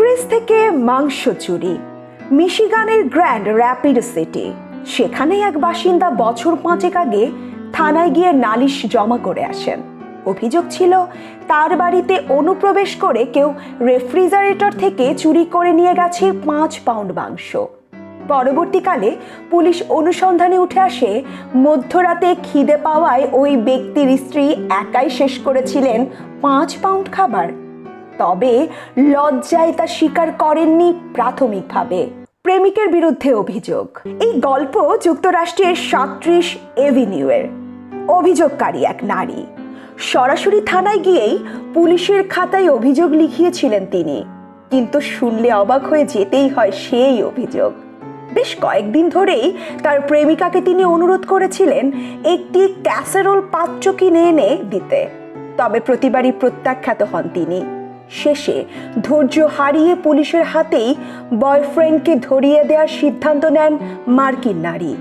Fridge থেকে মাংস চুরি, মিশিগানের গ্র্যান্ড র্যাপিড সিটি। সেখানে এক বাসিন্দা বছর পাঁচেক আগে থানায় গিয়ে নালিশ জমা করে আসেন। অভিযোগ ছিল, তার বাড়িতে অনুপ্রবেশ করে কেউ রেফ্রিজারেটর থেকে চুরি করে নিয়ে গেছে পাঁচ পাউন্ড মাংস। পরবর্তীকালে পুলিশ অনুসন্ধানে উঠে আসে, মধ্যরাতে খিদে পাওয়ায় ওই ব্যক্তির স্ত্রী একাই শেষ করেছিলেন পাঁচ পাউন্ড খাবার। তবে লজ্জায় তা স্বীকার করেননি প্রাথমিকভাবে। প্রেমিকের বিরুদ্ধে অভিযোগ। এই গল্প যুক্তরাষ্ট্রের সাত্রিশ এভিনিউয়ের। অভিযোগকারী এক নারী। সরাসরি থানায় গিয়েই পুলিশের খাতায় অভিযোগ লিখিয়েছিলেন তিনি। কিন্তু শুনলে অবাক হয়ে যেতেই হয় সেই অভিযোগ। বেশ কয়েকদিন ধরেই তার প্রেমিকাকে তিনি অনুরোধ করেছিলেন একটি ক্যাসারোল পাত্র কিনে এনে দিতে। তবে প্রতিবারই প্রত্যাখ্যাত হন তিনি। শেষে ধৈর্য হারিয়ে পুলিশের হাতেই বয়ফ্রেন্ডকে ধরিয়ে দেওয়ার সিদ্ধান্ত নেন মার্কিন নারী।